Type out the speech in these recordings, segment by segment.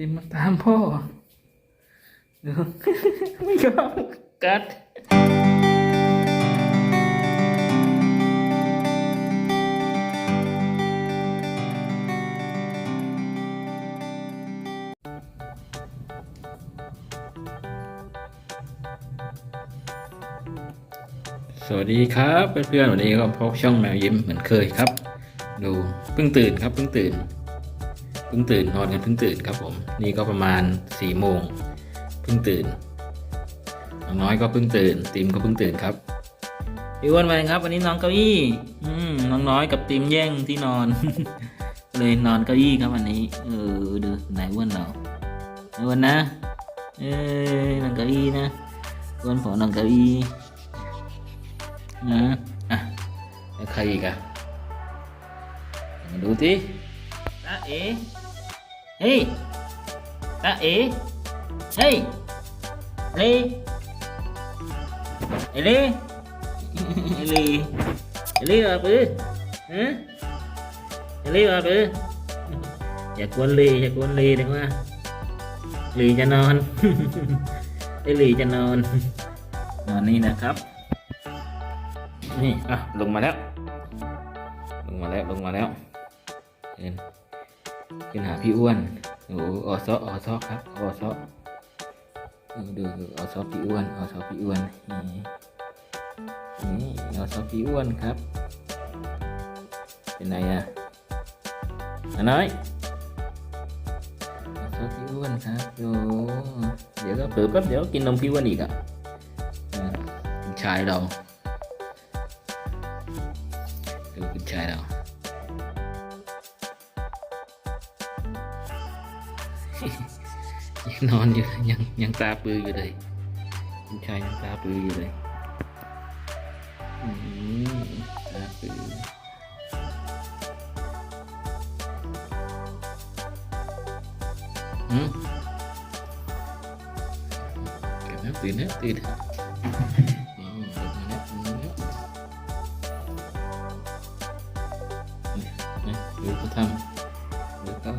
ติมมาตามพ่อ ไม่ยอมกัดสวัสดีครับเพื่อนๆวันนี้ก็พบช่องแมวยิ้มเหมือนเคยครับ ดูเพิ่งตื่นครับเพิ่งตื่น เพิ่งตื่นนอนกันเพิ่งตื่นครับผม นี่ก็ประมาณสี่โมงเพิ่งตื่นน้องน้อยก็เพิ่งตื่นติมก็เพิ่งตื่นครับพี่อ้วนมาครับ วันนี้นอนเก้าอี้อืมน้องน้อยกับติมแย่งที่นอน เลยนอนเก้าอี้ครับวันนี้ เออดูไหนอ้วนเราอ้วนนะเออนอนเก้าอี้นะอ้วนขอนอนเก้าอี้นะอะแล้วใครอีกอะมาดูสิตาเอ๋ เฮ้ยตาเอ๋เฮ้ยเลเอเลเอเลเอเล่มาปื้อฮะเอเลมาปื้ออย่ากวนเลอย่ากวนเลดีกว่าลีจะนอนไอ้ลีจะนอนนอนนี่นะครับ นี่อะลงมาแล้ว ลงมาแล้วลงมาแล้วขึ้น ขึ้นหาพี่อ้วนโอ้ออซอออซอครับออซอดูดูออซอพี่อ้วนออซอพี่อ้วนนี่ออซอพี่อ้วนครับ เป็นไงอะน้อยออซอพี่อ้วนครับโอ้เดี๋ยวก็เผลอแป๊บเดี๋ยวกินนมพี่อ้วนอีกอะอ่าเป็นชายเราดูคุณชายเรา ยังนอนอยู่ยังยังตาปืออยู่เลยคุณชายยังตาปืออยู่เลยตาปืออืมตื่นแล้วตื่นแล้วอืมตื่นแล้วตื่นแล้วนะดูเขาทำดูเขา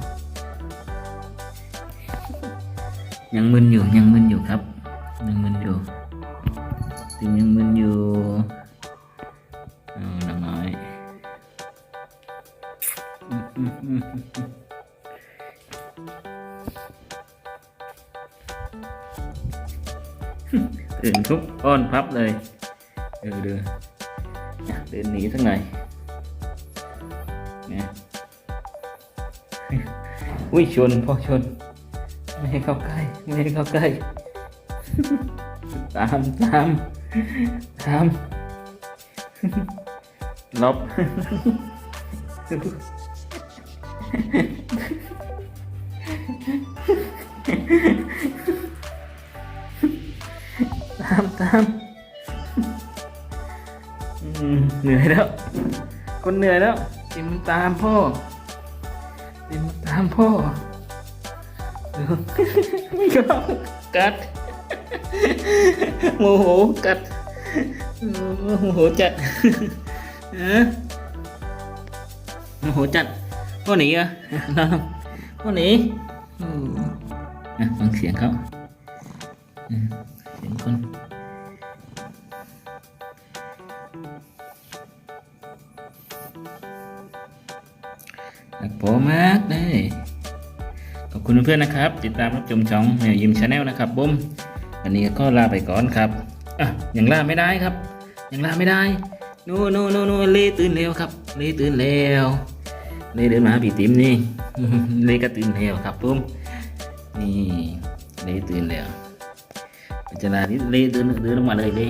ยังมึนอยู่ยังมึนอยู่ครับยังมึนอยู่ติมยังมึนอยู่เอาหนังน้อยอืมอืมอืมอืมตื่นทุบอ้อนพับเลยเดูดูอะเดินหนีสั ไม่ให้เข้าใกล้ไม่ให้เข้าใกล้ ตามตามตามลบตามตามเหนื่อยแล้ว คนเหนื่อยแล้วติมตามพ่อติมตามพ่อ เดี๋ยวไม่ยอมกัดโมโหกัดโมโหจัดฮะโมโห คุณเพื่อนๆนะครับ ติดตามรับชมช่องแมวยิมชาแนลนะครับบุ้มวันนี้ก็ลาไปก่อนครับอะยังลาไม่ได้ครับ ยังลาไม่ได้นู่นนู่นนู่นู่เล่ตื่นเร็วครับเล่ตื่นเร็วเล่เดินมาพี่ติ๋มนี่เล่ก็ตื่นเร็วครับบุ้มนี่เล่ตื่นเร็วปัจจุบันนี้เล่เดินเดินลงมาเลยเล่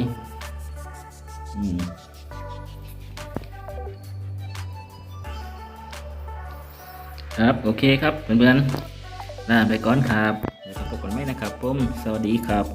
ครับ โอเคครับเพื่อนๆ ลาไปก่อนครับแล้วพบกันใหม่นะครับผมสวัสดีครับ